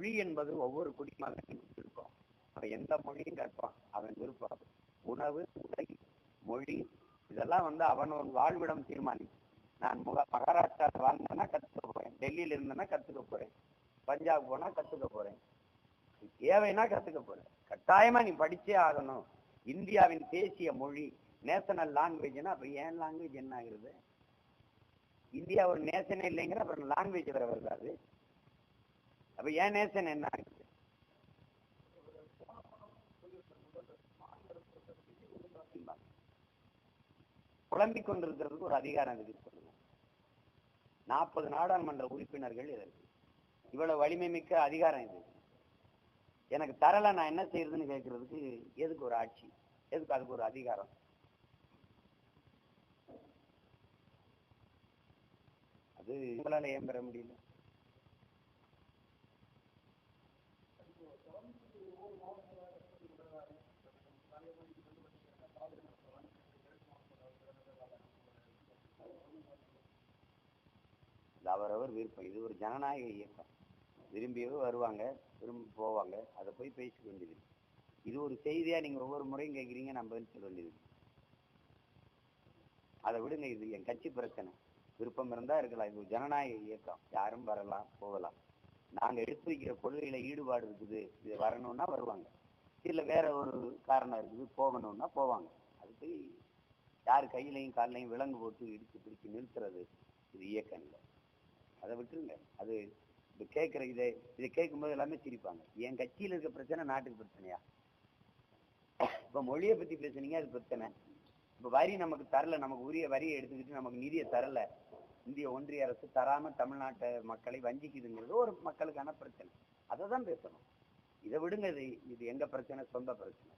மொழி என்பது ஒவ்வொரு குடிமகனும் விருப்பம் அவன் எந்த மொழியும் கற்பான் அவன் விருப்பம். உணவு உடை மொழி இதெல்லாம் வந்து அவனோட வாழ்விடம் தீர்மானிக்கும். நான் முக மகாராஷ்டிராவில் வாழ்ந்தேன்னா கத்துக்க போறேன். டெல்லியில இருந்தேன்னா கத்துக்க போறேன். பஞ்சாப் போனா கத்துக்க போறேன். தேவைன்னா கத்துக்க போறேன். கட்டாயமா நீ படிச்சே ஆகணும். இந்தியாவின் தேசிய மொழி நேஷனல் லாங்குவேஜ்னா அப்ப ஏன் லாங்குவேஜ் என்ன ஆகுறது? இந்தியா ஒரு நேஷனே இல்லைங்கிற அப்புறம் லாங்குவேஜ் வேற வருதாது அப்ப ஏன் நேசன் என்ன? ஆகுது புலம்பிக் கொண்டிருக்கிறதுக்கு ஒரு அதிகாரம் இருக்கு நாற்பது நாடாளுமன்ற உறுப்பினர்கள் இதற்கு இவ்வளவு வலிமை மிக்க அதிகாரம் இது. எனக்கு தரல நான் என்ன செய்யறதுன்னு கேட்கறதுக்கு எதுக்கு ஒரு ஆட்சி? எதுக்கு அதுக்கு ஒரு அதிகாரம்? அது உங்களால ஏன் பெற முடியல இது அவரவர் விருப்பம். இது ஒரு ஜனநாயக இயக்கம். விரும்பியவர் வருவாங்க விரும்பி போவாங்க. அதை போய் பேசிக்க வேண்டியது இது ஒரு செய்தியா நீங்க ஒவ்வொரு முறையும் கேட்குறீங்க நான் பதில் சொல்ல வேண்டியது அதை விடுங்க இது என் கட்சி பிரச்சனை. விருப்பம் இருந்தா இருக்கலாம். இது ஒரு ஜனநாயக இயக்கம். யாரும் வரலாம் போகலாம். நாங்க எடுத்து வைக்கிற கொள்கையில ஈடுபாடு இருக்குது. இது வரணும்னா வருவாங்க. இல்லை வேற ஒரு காரணம் இருக்குது போகணும்னா போவாங்க. அதுக்கு யார் கையிலையும் கால்லையும் விலங்கு போட்டு இடித்து பிடிச்சு நிறுத்துறது இது இயக்கம் இல்லை. அதை விட்டுருங்க. அது இது கேட்குற இதை இதை கேட்கும்போது எல்லாமே சிரிப்பாங்க. என் கட்சியில் இருக்க பிரச்சனை நாட்டுக்கு பிரச்சனையா? இப்போ மொழியை பற்றி பேசுனீங்க அது பிரச்சனை. இப்போ வரி நமக்கு தரல நமக்கு உரிய வரியை எடுத்துக்கிட்டு நமக்கு நிதியை தரல. இந்திய ஒன்றிய அரசு தராம தமிழ்நாட்டு மக்களை வஞ்சிக்குதுங்கிறது ஒரு மக்களுக்கான பிரச்சனை. அதை தான் பேசணும். இதை விடுங்க இது இது எங்க பிரச்சனை? சொந்த பிரச்சனை.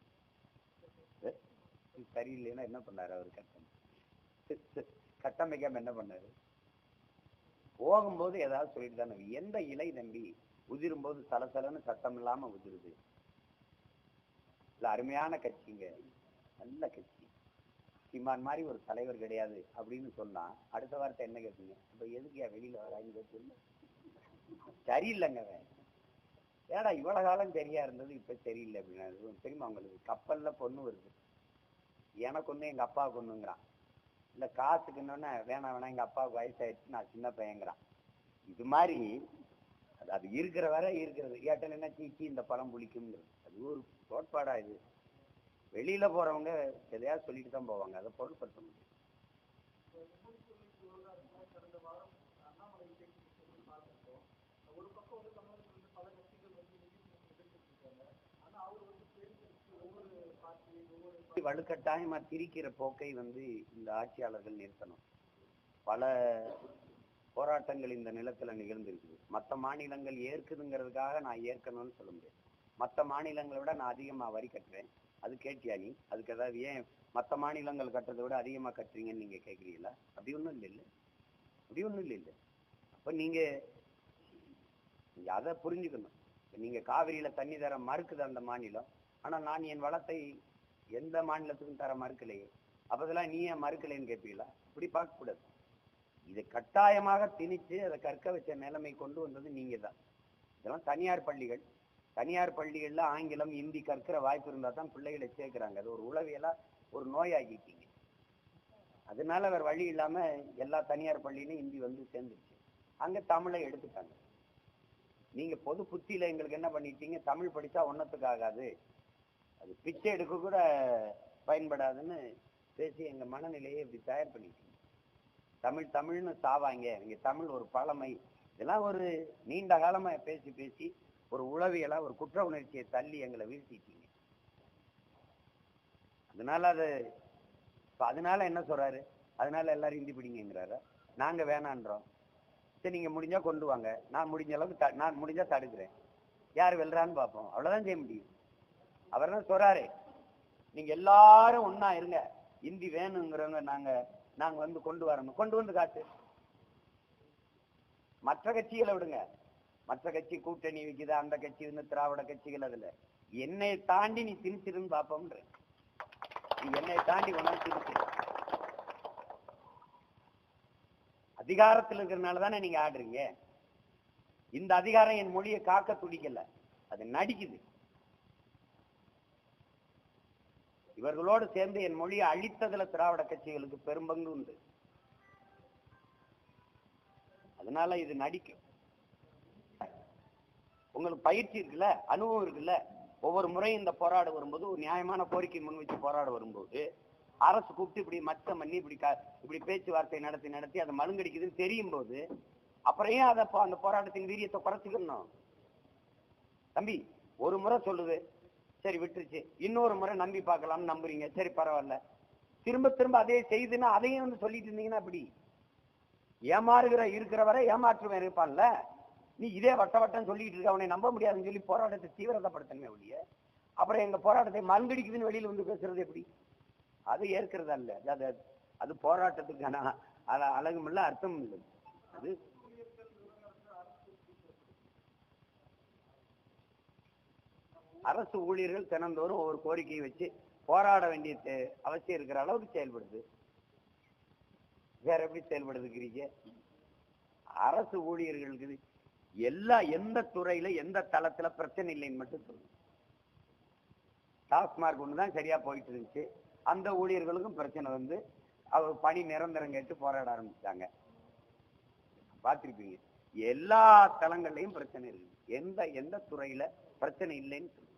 இது சரியில்லைன்னா என்ன பண்ணாரு அவர் கட்டம் கட்டமைக்காம என்ன பண்ணாரு? போகும்போது ஏதாவது சொல்லிட்டு தானே எந்த இலை தம்பி உதிரும் போது சலசலன்னு சத்தம் இல்லாம உதிருது? இல்ல அருமையான கட்சிங்க. நல்ல கட்சி. சீமான் மாதிரி ஒரு தலைவர் கிடையாது அப்படின்னு சொன்னா அடுத்த வார்த்தை என்ன கேட்பீங்க? இப்ப எதுக்கு வெளியில வராங்க கேட்பீங்க? சரியில்லைங்க அவன். ஏடா இவ்வளவு காலம் சரியா இருந்தது இப்ப சரியில்லை அப்படின்னா. தெரியுமா உங்களுக்கு? கப்பல்ல பொண்ணு வருது. எனக்கு ஒண்ணு எங்க அப்பாவுக்கு ஒண்ணுங்கிறான். இல்லை காசுக்குன்னொன்னே வேணாம் வேணாம் எங்கள் அப்பாவுக்கு வயசாயிடுச்சு நான் சின்ன பையங்கிறான் இது மாதிரி அது அது இருக்கிற வரை இருக்கிறது. கேட்டல் என்ன சீச்சி இந்த பழம் புளிக்கும்ங்கிறது. அது ஒரு கோட்பாடா இது. வெளியில போறவங்க எதையாவது சொல்லிட்டு தான் போவாங்க. அதை பொருட்படுத்த முடியும் வலுக்கட்டாயமா திரிக்கிற போக்கை வந்து இந்த ஆட்சியாளர்கள் நிறுத்தணும். பல போராட்டங்கள் இந்த நிலத்துல நிகழ்ந்திருக்குது. மற்ற மாநிலங்கள் ஏற்குதுங்கிறதுக்காக நான் ஏற்கணும்னு சொல்ல முடியாது. மற்ற மாநிலங்களை விட நான் அதிகமா வரி கட்டுறேன். அது கேட்டியா நீ? அதுக்கு ஏதாவது ஏன் மற்ற மாநிலங்கள் கட்டுறதை விட அதிகமா கட்டுறீங்கன்னு நீங்க கேக்குறீங்களா? அப்படி ஒன்றும் இல்லை இல்லை. அப்படி ஒன்றும் இல்லை இல்லை. அப்ப நீங்க அதை புரிஞ்சுக்கணும். நீங்க காவிரியில தண்ணி தர மறுக்குது அந்த மாநிலம். ஆனா நான் என் வளத்தை எந்த மாநிலத்துக்கும் தர மறுக்கலையே. அப்பதெல்லாம் நீ ஏன் மறுக்கலைன்னு கேட்பீங்களா? இப்படி பார்க்க கூடாது இதை கட்டாயமாக திணிச்சு அதை கற்க வச்ச நிலைமை கொண்டு வந்தது நீங்க தான் இதெல்லாம் தனியார் பள்ளிகள். தனியார் பள்ளிகளில் ஆங்கிலம் இந்தி கற்கிற வாய்ப்பு இருந்தால் தான் பிள்ளைகளை சேர்க்குறாங்க. அது ஒரு உளவியலாக ஒரு நோயாகிட்டீங்க. அதனால வேறு வழி இல்லாமல் எல்லா தனியார் பள்ளியிலும் இந்தி வந்து சேர்ந்துருச்சு. அங்கே தமிழை எடுத்துட்டாங்க. நீங்கள் பொது புத்தியில் எங்களுக்கு என்ன பண்ணிட்டீங்க? தமிழ் படித்தா ஒன்றத்துக்கு ஆகாது. அது பிச்சை எடுக்க கூட பயன்படாதுன்னு பேசி எங்கள் மனநிலையை இப்படி தயார் பண்ணிட்டீங்க. தமிழ் தமிழ்னு சாவாங்க. இங்கே தமிழ் ஒரு பழமை. இதெல்லாம் ஒரு நீண்ட காலமாக பேசி பேசி ஒரு உளவியலாக ஒரு குற்ற உணர்ச்சியை தள்ளி எங்களை வீழ்த்திட்டீங்க. அதனால அது இப்போ அதனால என்ன சொல்கிறாரு அதனால எல்லாரும் இந்தி பிடிங்கிறாரு நாங்கள் வேணான்றோம். சரி நீங்கள் முடிஞ்சால் கொண்டு வாங்க. நான் முடிஞ்ச அளவுக்கு த- நான் முடிஞ்சால் தடுக்கிறேன். யார் வெல்றான்னு பார்ப்போம். அவ்வளோதான் செய்ய முடியும். அவர் தான் சொல்றாரு? நீங்க எல்லாரும் ஒன்னா இருங்க. இந்தி வேணுங்கிறவங்க நாங்க நாங்க வந்து கொண்டு வரணும். கொண்டு வந்து காட்டு. மற்ற கட்சிகளை விடுங்க. மற்ற கட்சி கூட்டணி விக்குது அந்த கட்சி இருந்து திராவிட கட்சிகள் அதுல. என்னை தாண்டி நீ திணிச்சிருன்னு பாப்போம்ன்ற. நீ என்னை தாண்டி ஒன்னா திணிச்சிரு. அதிகாரத்தில் இருக்கிறனால தானே நீங்க ஆடுறீங்க. இந்த அதிகாரம் என் மொழியை காக்க துடிக்கல. அது நடிக்குது. இவர்களோடு சேர்ந்து என் மொழியை அழித்ததுல திராவிட கட்சிகளுக்கு பெரும்பங்கு உண்டு. அதனால இது நடிக்கும். உங்களுக்கு பயிற்சி இருக்குல்ல அனுபவம் இருக்குல்ல ஒவ்வொரு முறையும் இந்த போராட வரும்போது ஒரு நியாயமான கோரிக்கை முன் வச்சு போராட வரும்போது அரசு கூப்பிட்டு இப்படி மச்சம் பண்ணி இப்படி இப்படி பேச்சுவார்த்தை நடத்தி நடத்தி அதை மழுங்கடிக்குதுன்னு தெரியும் போது அப்புறம் ஏன் அதை அந்த போராட்டத்தின் வீரியத்தை குறைச்சிக்கணும்? தம்பி ஒரு முறை சொல்லுது. சரி விட்டுருச்சு. இன்னொரு முறை நம்பி பார்க்கலாம்னு நம்புறீங்க. சரி பரவாயில்ல. திரும்ப திரும்ப அதே செய்துன்னா அதையும் வந்து சொல்லிட்டு இருந்தீங்கன்னா அப்படி ஏமாறுகிற இருக்கிற வரை ஏமாற்றுவன் இருப்பான்ல. நீ இதே வட்ட வட்டம் சொல்லிட்டு இருக்க அவனை நம்ப முடியாதுன்னு சொல்லி போராட்டத்தை தீவிரதப்படுத்தணுமே ஒழிய அப்புறம் எங்க போராட்டத்தை மல்கடிக்குதுன்னு வெளியில வந்து பேசுறது எப்படி? அது ஏற்கிறதா இல்லை அது அது போராட்டத்துக்கான அல- அழகும் இல்ல அர்த்தமும் இல்லை. அது அரசு ஊழியர்கள் தினந்தோறும் ஒவ்வொரு கோரிக்கையை வச்சு போராட வேண்டிய அவசியம் இருக்கிற அளவுக்கு செயல்படுது. வேற எப்படி செயல்படுதுக்கிறீங்க அரசு ஊழியர்களுக்கு எல்லா எந்த துறையில எந்த தளத்துல பிரச்சனை இல்லைன்னு மட்டும் சொல்லுங்க. டாஸ்மார்க் ஒன்று தான் சரியா போயிட்டு இருந்துச்சு. அந்த ஊழியர்களுக்கும் பிரச்சனை வந்து அவர் பணி நிரந்தரம் கேட்டு போராட ஆரம்பிச்சாங்க பார்த்திருப்பீங்க. எல்லா தளங்கள்லயும் பிரச்சனை இருக்கு. எந்த எந்த துறையில பிரச்சனை இல்லைன்னு சொல்லுங்க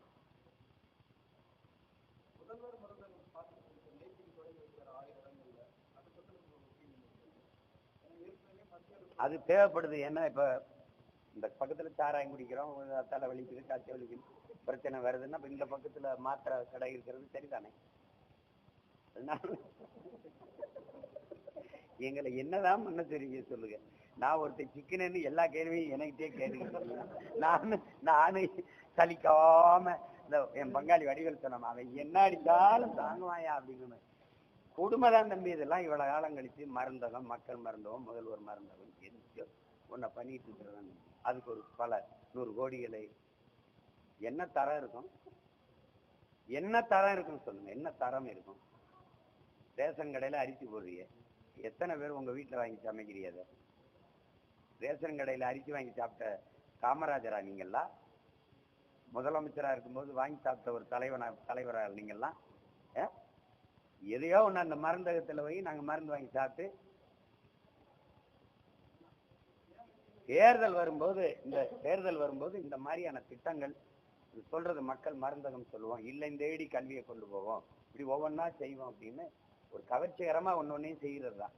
அது தேவைப்படுது. ஏன்னா இப்ப இந்த பக்கத்துல சாராயம் குடிக்கிறோம் தலை வலிக்குது காய்ச்சல் வலிக்குது பிரச்சனை வருதுன்னா இப்போ இந்த பக்கத்துல மாத்திரை கடை இருக்கிறது சரிதானே? அதனால எங்களை என்னதான் பண்ண தெரியுங்க சொல்லுங்க. நான் ஒருத்தர் சிக்கனன்னு எல்லா கேள்வியும் எனக்கிட்டே கேட்டுக்கிட்டு நானு நானு சலிக்காம இந்த என் பங்காளி வடிவேல் சொன்னோம் அவன் என்ன அடித்தாலும் தாங்குவாயா? அப்படின்னு கொடுமைதான் தம்பி இதெல்லாம் இவ்வளவு காலம் கழிச்சு மருந்தகம் மக்கள் மருந்தகம் முதல்வர் மருந்தகம் எரிச்சோ உன்னை பண்ணிட்டு இருக்கிறாங்க அதுக்கு ஒரு பல நூறு கோடிகளை. என்ன தரம் இருக்கும்? என்ன தரம் இருக்குன்னு சொல்லுங்க. என்ன தரம் இருக்கும்? ரேஷன் கடையில அரிசி போடுறீங்க எத்தனை பேர் உங்க வீட்டுல வாங்கி சமைக்கிறீங்க அதை? ரேஷன் கடையில அரிசி வாங்கி சாப்பிட்ட காமராஜரா நீங்கள்லாம் முதலமைச்சரா இருக்கும்போது வாங்கி சாப்பிட்ட ஒரு தலைவனா தலைவரா நீங்கள்லாம் ஆ? எதையோ ஒன்று அந்த மருந்தகத்தில் போய் நாங்கள் மருந்து வாங்கி சாப்பிட்டு தேர்தல் வரும்போது இந்த தேர்தல் வரும்போது இந்த மாதிரியான திட்டங்கள் சொல்றது மக்கள் மருந்தகம் சொல்லுவோம் இல்லை தேடி கல்வியை கொண்டு போவோம். இப்படி ஒவ்வொன்றா செய்வோம் அப்படின்னு ஒரு கவர்ச்சிகரமாக ஒன்று ஒன்றையும் செய்கிறது தான்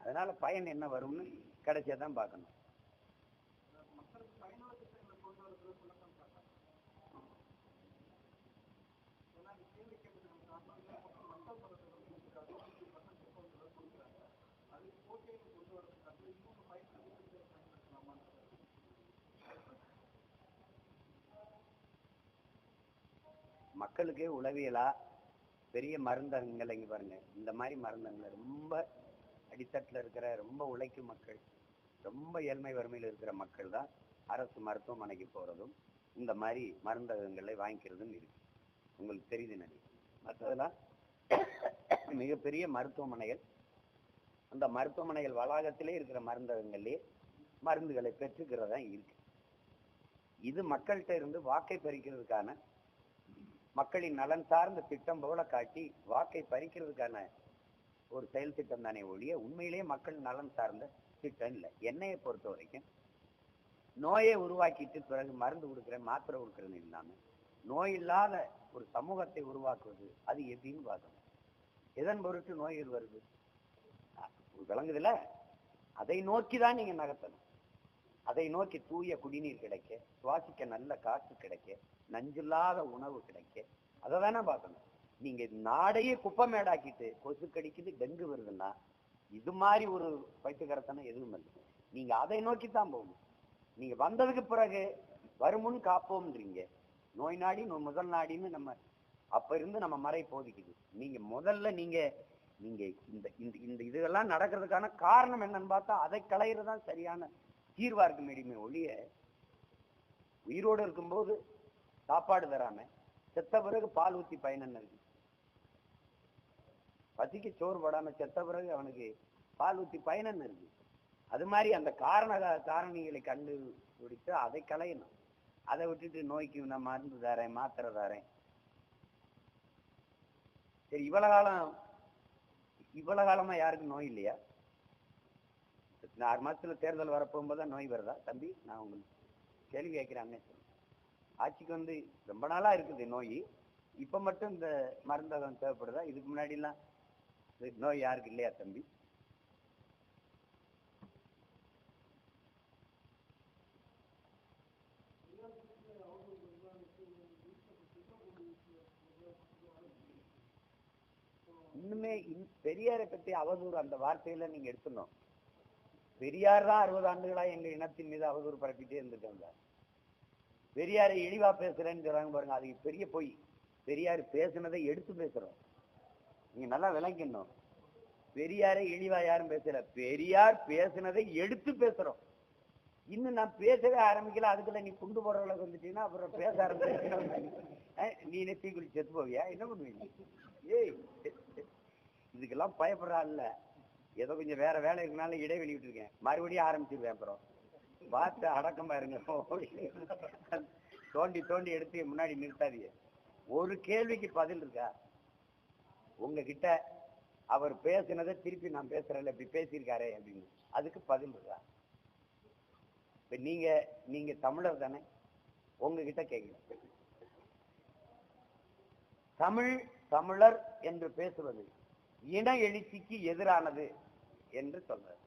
அதனால் பயன் என்ன வரும்னு கிடைச்சதான் பார்க்கணும். மக்களுக்கே உளவியலா பெரிய மருந்தகங்கள் இங்கே பாருங்க. இந்த மாதிரி மருந்தகங்கள். ரொம்ப அடித்தட்டில் இருக்கிற ரொம்ப உழைக்கும் மக்கள் ரொம்ப ஏழ்மை வறுமையில் இருக்கிற மக்கள் தான் அரசு மருத்துவமனைக்கு போகிறதும் இந்த மாதிரி மருந்தகங்களை வாங்கிக்கிறதும் இருக்கு. உங்களுக்கு தெரியுது நினைக்கிறேன் மற்றதெல்லாம் மிகப்பெரிய மருத்துவமனைகள். அந்த மருத்துவமனைகள் வளாகத்திலே இருக்கிற மருந்தகங்கள்லேயே மருந்துகளை பெற்றுக்கிறதா இருக்கு. இது மக்கள்கிட்ட இருந்து வாக்கை பறிக்கிறதுக்கான மக்களின் நலன் சார்ந்த திட்டம் போல காட்டி வாக்கை பறிக்கிறதுக்கான ஒரு செயல் திட்டம் தானே ஒழிய உண்மையிலேயே மக்கள் நலன் சார்ந்த திட்டம் இல்லை. என்னையை பொறுத்த வரைக்கும் நோயை உருவாக்கிட்டு பிறகு மருந்து கொடுக்குறேன் மாத்திரை கொடுக்குறேன்னு இல்லாமல் நோய் இல்லாத ஒரு சமூகத்தை உருவாக்குவது அது எப்படின்னு பார்க்கணும் எதன் பொருட்டு நோய்கள் வருது? விளங்குதுல அதை நோக்கி தான் நீங்கள் நகர்த்தணும். அதை நோக்கி தூய குடிநீர் கிடைக்க சுவாசிக்க நல்ல காற்று கிடைக்க நஞ்சில்லாத உணவு கிடைக்க. அதை தானே பார்க்கணும். நீங்க நாடையே குப்பமேடாக்கிட்டு கொசு கடிக்குது டெங்கு வருதுன்னா இது மாதிரி ஒரு பைத்தியகரத்தனம் எதுவும் இல்லை. நீங்க அதை நோக்கி தான் போகணும். நீங்க வந்ததுக்கு பிறகு வருமுன் காப்போம்ன்றீங்க. நோய் நாடி முதல் நாடின்னு நம்ம அப்ப இருந்து நம்ம மறை போதிக்குது. நீங்க முதல்ல நீங்க நீங்க இந்த இந்த இந்த இதெல்லாம் நடக்கிறதுக்கான காரணம் என்னன்னு பார்த்தா அதை களையிறது தான் சரியான தீர்வா இருக்கும் மேடிமே ஒழிய உயிரோடு இருக்கும்போது சாப்பாடு தராம செத்த பிறகு பால் ஊத்தி பயன் இருக்கு? பசிக்கு சோறு போடாம செத்த பிறகு அவனுக்கு பால் ஊத்தி பயன் இருக்கு? அது மாதிரி அந்த காரண காரணிகளை கண்டுபிடித்து அதை களையணும். அதை விட்டுட்டு நோய்க்கு நான் மருந்து தரேன் மாத்திரை தரேன். சரி இவ்வளவு காலம் இவ்வளவு காலமா யாருக்கும் நோய் இல்லையா? ஆறு மாசத்துல தேர்தல் வரப்போகும்போது நோய் வருதா? தம்பி நான் உங்களுக்கு கேள்வி கேட்கிறேன் ஆட்சிக்கு வந்து ரொம்ப நாளா இருக்குது நோய். இப்ப மட்டும் இந்த மருந்தகம் தேவைப்படுதா? இதுக்கு முன்னாடி எல்லாம் நோய் யாருக்கு இல்லையா தம்பி? இன்னுமே பெரியாரை பத்தி அவதூறு அந்த வார்த்தையில நீங்க எடுத்துடணும். பெரியார் தான் அறுபது ஆண்டுகளா எங்க இனத்தின் மீது அவதூறு பரப்பிட்டே இருந்திருக்காங்க பெரியாரை இழிவா பேசுறேன்னு சொல்றாங்க பாருங்க. அது பெரிய பொய். பெரியார் பேசுனதை எடுத்து பேசுறோம். நீங்க நல்லா விளங்கிடணும். பெரியாரை இழிவா யாரும் பேசல. பெரியார் பேசுனதை எடுத்து பேசுறோம். இன்னும் நான் பேசவே ஆரம்பிக்கல. அதுக்குள்ள நீ குண்டு போற அளவுக்கு வந்துட்டீங்கன்னா அப்புறம் பேச ஆரம்பிச்சு நீ நெத்தி தீக்குளி செத்து போவியா? என்ன பண்ணுவீங்க? ஏய் இதுக்கெல்லாம் பயப்படுறா இல்ல ஏதோ கொஞ்சம் வேற வேலை இருக்கனால இடைவெளி விட்டுருக்கேன். மறுபடியும் ஆரம்பிச்சிருவேன் அப்புறம். பார்த்து அடக்கமா இருங்க தோண்டி தோண்டி எடுத்து முன்னாடி நிறுத்தாதீங்க. ஒரு கேள்விக்கு பதில் இருக்கா? உங்ககிட்ட அவர் பேசினதை திருப்பி நான் பேசுறேன்ல இப்படி பேசியிருக்காரே அப்படின்னு. அதுக்கு பதில் இருக்கா? இப்ப நீங்க நீங்க தமிழர் தானே உங்ககிட்ட கேட்கணும் தமிழ் தமிழர் என்று பேசுவது இன எழுச்சிக்கு எதிரானது என்று சொல்றார்.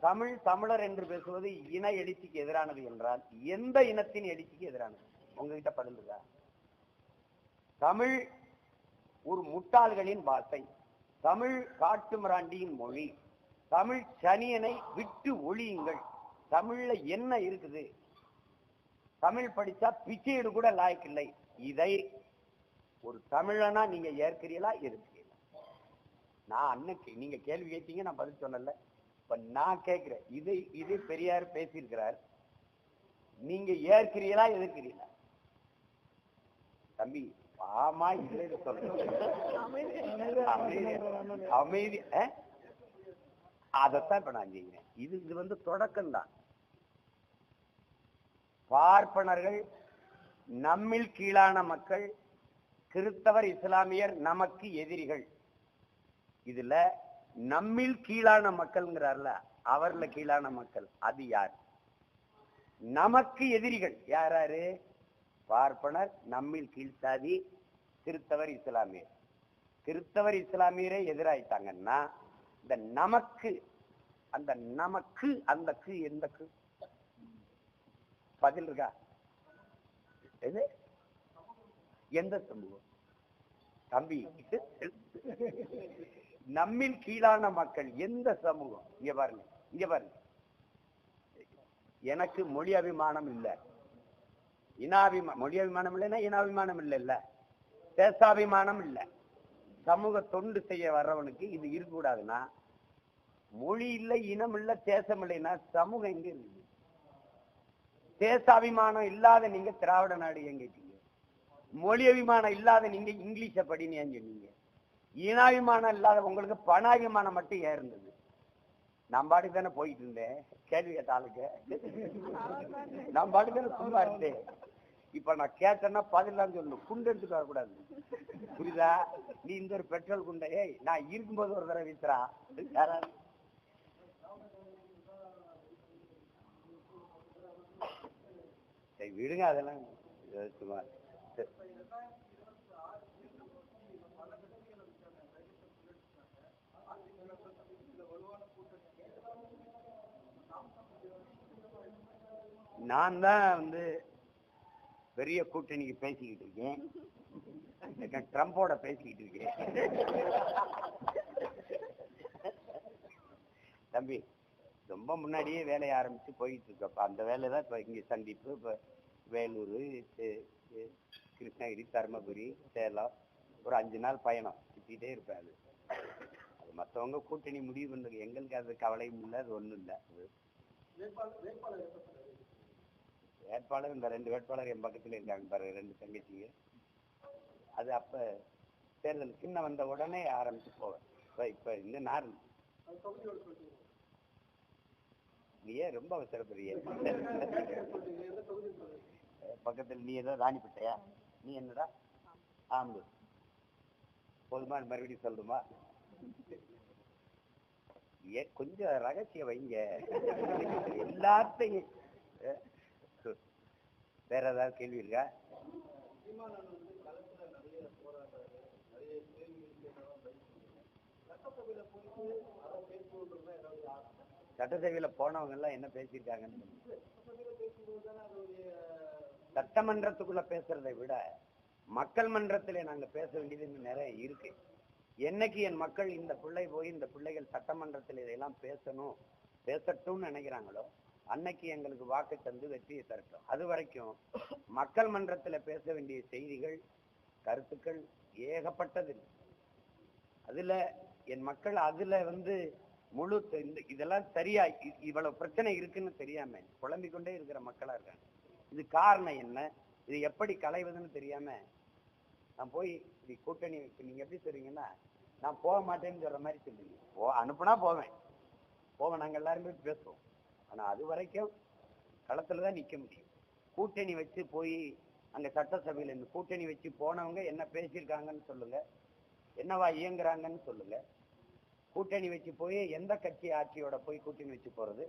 தமிழ் தமிழர் என்று பேசுவது இன எழுச்சிக்கு எதிரானது என்றால் எந்த இனத்தின் எழுச்சிக்கு எதிரானது? உங்ககிட்ட பதில் தமிழ் ஒரு முட்டாள்களின் வார்த்தை. தமிழ் காட்டுமிராண்டியின் மொழி. தமிழ் சனியனை விட்டு ஒழியுங்கள். தமிழ்ல என்ன இருக்குது? தமிழ் படிச்சா பிச்சையீடு கூட லாய்க்கில்லை இதை ஒரு தமிழனா நீங்க ஏற்கிறீங்களா இருக்கிறீங்களா நான் அன்னைக்கு நீங்க கேள்வி கேட்டீங்க நான் பதில் சொன்னல இப்ப நான் கேட்கிறேன். இது இது பெரியார் பேசியிருக்கிறார். நீங்க ஏற்கிறீங்களா எதிர்க்கிறீங்களா தம்பி ஆமா இல்லைன்னு சொல்றேன். அமைதி அதைத்தான் இப்ப நான் செய்கிறேன் இது இது வந்து தொடக்கம் தான் பார்ப்பனர்கள் நம்மில் கீழான மக்கள் கிறிஸ்தவர் இஸ்லாமியர் நமக்கு எதிரிகள். இதுல நம்மில் கீழான மக்கள்ங்கிறார்ல அவர்ல கீழான மக்கள் அது யார்? நமக்கு எதிரிகள் யாராரு பார்ப்பனர் நம்மில் கீழ்சாதி கிறிஸ்தவர் இஸ்லாமியர். கிறிஸ்தவர் இஸ்லாமியரே எதிராயிட்டாங்கன்னா இந்த நமக்கு அந்த நமக்கு அந்த கு எந்த கு பதில் இருக்கா? எது? எந்த சமூகம்? தம்பி நம்மில் கீழான மக்கள் எந்த சமூகம்? இங்க பாருங்க இங்க பாருங்க. எனக்கு மொழி அபிமானம் இல்ல. இனாபிமா மொழி அபிமானம் இல்லைன்னா இனாபிமானம் இல்லை இல்ல தேசாபிமானம் இல்ல. சமூக தொண்டு செய்ய வர்றவனுக்கு இது இருக்கக்கூடாதுன்னா மொழி இல்லை இனம் இல்ல தேசம் இல்லைன்னா சமூகம் எங்க இருக்குது? தேசாபிமானம் இல்லாத நீங்க திராவிட நாடு எங்க மொழி அபிமானம் இல்லாத நீங்க இங்கிலீஷ படின்னு சொன்னீங்க? ஈனாபிமானம் இல்லாத உங்களுக்கு பணாபிமானம் மட்டும் ஏன் இருந்தது? நான் பாட்டுக்கு தானே போயிட்டு இருந்தேன். கேள்வி கேட்ட ஆளுக்கு. நான் பாட்டுக்கு தானே சும்மா இருந்தேன் இப்ப நான் கேட்டேன்னா பதிலாம் சொல்லணும். குண்டு எடுத்துட்டு வரக்கூடாது. புரியுதா? நீ இந்த ஒரு பெட்ரோல் குண்டை ஏய் நான் இருக்கும்போது ஒரு தடவை வீசுறா. யாராவது? விடுங்க அதெல்லாம். சும்மா சரி. நான் தான் வந்து பெரிய கூட்டணிக்கு பேசிக்கிட்டு இருக்கேன். ட்ரம்போட பேசிக்கிட்டு இருக்கேன். தம்பி ரொம்ப முன்னாடியே வேலையை ஆரம்பிச்சு போயிட்டு இருக்கப்ப அந்த வேலை தான் இப்ப இங்க சந்திப்பு. இப்ப வேலூர் கிருஷ்ணகிரி தருமபுரி சேலம். ஒரு அஞ்சு நாள் பயணம். சுத்திட்டே இருப்பேன் அது. அது மத்தவங்க கூட்டணி முடிவு பண்ணது எங்களுக்கு அது கவலையும் இல்லை அது ஒண்ணும் இல்லை. அது வேட்பாளர் இந்த ரெண்டு வேட்பாளர் என் பக்கத்துல இருக்காங்க பாரு ரெண்டு தங்கச்சிங்க. அது அப்ப தேர்தல் சின்ன வந்த உடனே ஆரம்பிச்சு போவேன். இப்ப இப்ப இந்த நார் நீ ஏன் ரொம்ப அவசரப்படுறிய பக்கத்துல நீ ஏதோ ராணிப்பட்டையா? நீ என்னடா? ஆம்பு போதுமா மறுபடியும் சொல்லுமா ஏன் கொஞ்சம் ரகசியம் வைங்க. எல்லாத்தையும் வேற ஏதாவது கேள்வி இருக்கா? சட்டசபையில போனவங்க எல்லாம் என்ன பேசியிருக்காங்கன்னு சட்டமன்றத்துக்குள்ள பேசுறதை விட மக்கள் மன்றத்தில் நாங்க பேச வேண்டியது இன்னும் நிறைய இருக்கு. என்னைக்கு என் மக்கள் இந்த பிள்ளை போய் இந்த பிள்ளைகள் சட்டமன்றத்தில் இதையெல்லாம் பேசணும் பேசட்டும்னு நினைக்கிறாங்களோ அன்னைக்கு எங்களுக்கு வாக்கு தந்து வெற்றியை தரட்டும். அது வரைக்கும் மக்கள் மன்றத்தில் பேச வேண்டிய செய்திகள் கருத்துக்கள் ஏகப்பட்டது அதில் அதுல என் மக்கள் அதுல வந்து முழு இந்த- இதெல்லாம் சரியா இவ்வளவு பிரச்சனை இருக்குன்னு தெரியாம குழம்பிக் கொண்டே இருக்கிற மக்களா இருக்காங்க. இது காரணம் என்ன? இது எப்படி களைவதுன்னு தெரியாம நான் போய் இது கூட்டணி இப்ப நீங்க எப்படி சொல்றீங்கன்னா நான் போக மாட்டேன்னு சொல்ற மாதிரி சொல்லுங்க போ அனுப்புனா போவேன். போவேன் நாங்க எல்லாருமே பேசுவோம். ஆனால் அது வரைக்கும் களத்தில் தான் நிற்க முடியும். கூட்டணி வச்சு போய் அங்கே சட்டசபையில் இந்த கூட்டணி வச்சு போனவங்க என்ன பேசியிருக்காங்கன்னு சொல்லுங்க. என்னவா இயங்குறாங்கன்னு சொல்லுங்க. கூட்டணி வச்சு போய் எந்த கட்சி ஆட்சியோட போய் கூட்டணி வச்சு போறது?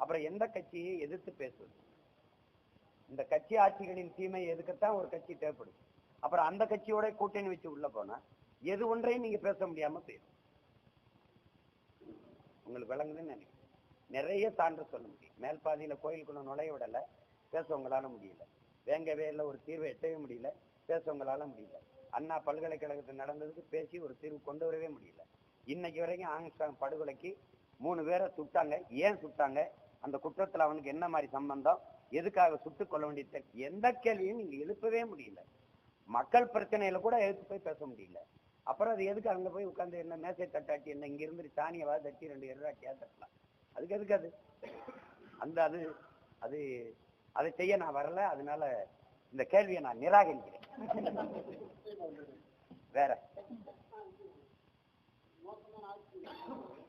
அப்புறம் எந்த கட்சியை எதிர்த்து பேசுவது இந்த கட்சி ஆட்சிகளின் தீமை எதுக்கத்தான் ஒரு கட்சி தேவைப்படுது? அப்புறம் அந்த கட்சியோட கூட்டணி வச்சு உள்ள போனா எது ஒன்றையும் நீங்க பேச முடியாம போயிடும் உங்களுக்கு விளங்குதுன்னு நினைக்கிறேன். நிறைய சான்று சொல்ல முடியும். மேல் பாதியில கோயிலுக்குள்ள நுழைய விடல பேசவங்களால முடியல. வேங்கவே இல்லை ஒரு தீர்வை எட்டவே முடியல பேசவங்களால முடியல. அண்ணா பல்கலைக்கழகத்தில் நடந்ததுக்கு பேசி ஒரு தீர்வு கொண்டு வரவே முடியல. இன்னைக்கு வரைக்கும் ஆங்ஸ்டாங் படுகொலைக்கு மூணு பேரை சுட்டாங்க. ஏன் சுட்டாங்க? அந்த குற்றத்துல அவனுக்கு என்ன மாதிரி சம்பந்தம்? எதுக்காக சுட்டு கொள்ள வேண்டியது எந்த கேள்வியும் நீங்க எழுப்பவே முடியல. மக்கள் பிரச்சனையில கூட எடுத்து போய் பேச முடியல. அப்புறம் அது எதுக்கு அங்க போய் உட்காந்து என்ன மேசை தட்டாட்டி என்ன இங்க இருந்து சாணியவா தட்டி ரெண்டு எருராட்டியா தட்டலாம்? அதுக்கு எதுக்கு அது? அந்த அது அது அதை செய்ய நான் வரல அதனால இந்த கேள்வியை நான் நிராகரிக்கிறேன். வேற.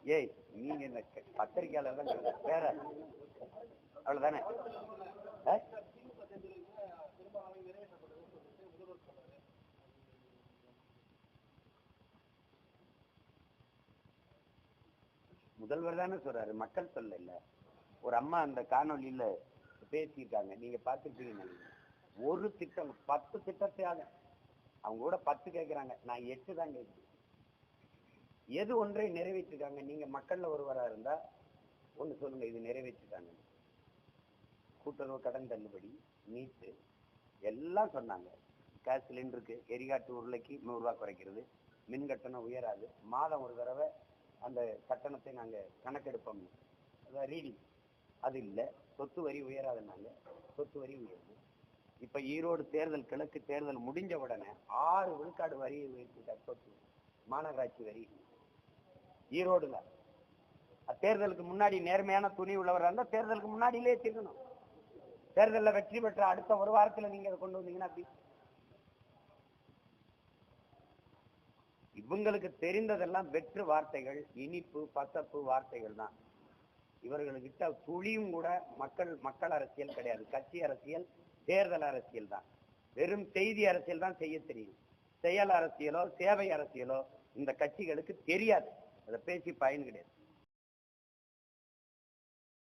ஏய் நீங்க இந்த க- தான் வேற. அவ்வளவுதானே? முதல்வர் தானே சொல்றாரு மக்கள் சொல்ல இல்ல. ஒரு அம்மா அந்த காணொலியில பேசியிருக்காங்க நீங்க பார்த்துருப்பீங்கன்னு ஒரு திட்டம் பத்து திட்டத்தையாக அவங்க கூட பத்து கேட்கிறாங்க நான் எட்டு தான் கேட்கிறேன் எது ஒன்றை நிறைவேற்றிருக்காங்க? நீங்க மக்கள்ல ஒருவரா இருந்தா ஒண்ணு சொல்லுங்க இது நிறைவேற்றிருக்காங்க. கூட்டுறவு கடன் தள்ளுபடி நீட்டு எல்லாம் சொன்னாங்க. கேஸ் சிலிண்டருக்கு எரிகாட்டு உருளைக்கு நூறுரூவா குறைக்கிறது மின் கட்டணம் உயராது மாதம் ஒரு தடவை அந்த கட்டணத்தை நாங்கள் கணக்கெடுப்போம். அதான் ரீடிங் அது இல்லை. சொத்து வரி உயராதுனாங்க சொத்து வரி உயருது. இப்போ ஈரோடு தேர்தல் கிழக்கு தேர்தல் முடிஞ்ச உடனே ஆறு விழுக்காடு வரியை உயர்த்திட்டார் சொத்து. மாநகராட்சி வரி. ஈரோடுல. தேர்தலுக்கு முன்னாடி நேர்மையான துணி உள்ளவராக இருந்தால் தேர்தலுக்கு முன்னாடியிலே தீர்க்கணும் தேர்தலில் வெற்றி பெற்ற அடுத்த ஒரு வாரத்தில் நீங்கள் அதை கொண்டு வந்தீங்கன்னா அப்படி இவங்களுக்கு தெரிந்ததெல்லாம் வெற்று வார்த்தைகள் இனிப்பு பசப்பு வார்த்தைகள் தான். இவர்களுக்கிட்ட துளியும் கூட மக்கள் மக்கள் அரசியல் கிடையாது. கட்சி அரசியல் தேர்தல் அரசியல் தான். வெறும் செய்தி அரசியல் தான் செய்ய தெரியும். செயல் அரசியலோ சேவை அரசியலோ இந்த கட்சிகளுக்கு தெரியாது. அதை பேசி பயன் கிடையாது.